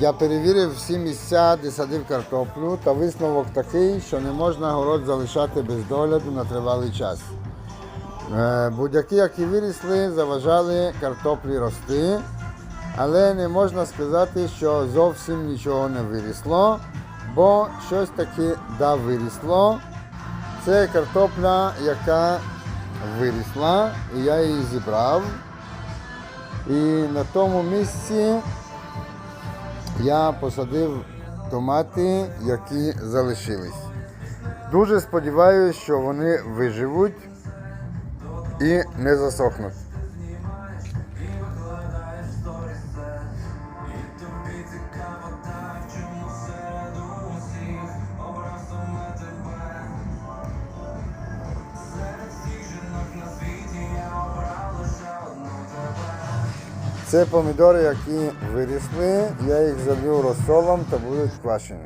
Я перевірив всі місця, де садив картоплю, та висновок такий, що не можна город залишати без догляду на тривалий час. Е, Будь-які, які вирісли, заважали картоплі рости, але не можна сказати, що зовсім нічого не вирісло, бо щось таки да вирісло. Це картопля, яка вирісла, і я її зібрав. І на тому місці я посадив томати, які залишились. Дуже сподіваюся, що вони виживуть і не засохнуть. Це помідори, які вирісли, я їх залью розсолом та будуть квашені.